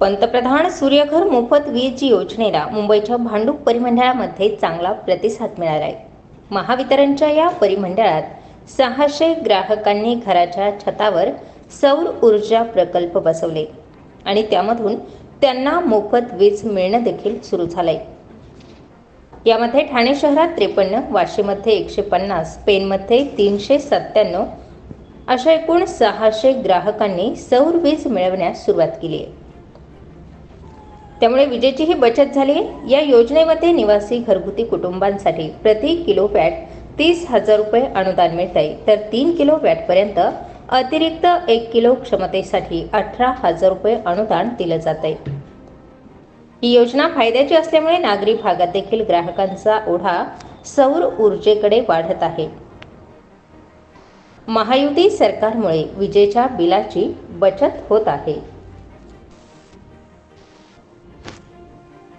पंतप्रधान सूर्यघर मोफत वीज योजनेला मुंबईच्या भांडूप परिमंडळामध्ये चांगला प्रतिसाद मिळाला आहे महावितरणच्या या परिमंडळात सहाशे ग्राहकांनी घराच्या छतावर सौर ऊर्जा प्रकल्प बसवले आणि त्यामधून त्यांना मोफत वीज मिळणं देखील सुरू झालंय. यामध्ये ठाणे शहरात त्रेपन्न वाशीमध्ये एकशे पन्नास पेनमध्ये तीनशे सत्त्याण्णव अशा एकूण सहाशे ग्राहकांनी सौर वीज मिळवण्यास सुरुवात केली आहे. त्यामुळे विजेचीही बचत झाली. आहे या योजनेमध्ये निवासी घरगुती कुटुंबांसाठी प्रति किलो वॅट तीस हजार रुपये अनुदान मिळते आहे तर तीन किलो वॅटपर्यंत अतिरिक्त एक किलो क्षमतेसाठी अठरा हजार रुपये अनुदान दिलं जात आहे ही योजना फायद्याची असल्यामुळे नागरी भागात देखील ग्राहकांचा ओढा सौर ऊर्जेकडे वाढत आहे. महायुती सरकारमुळे विजेच्या बिलाची बचत होत आहे.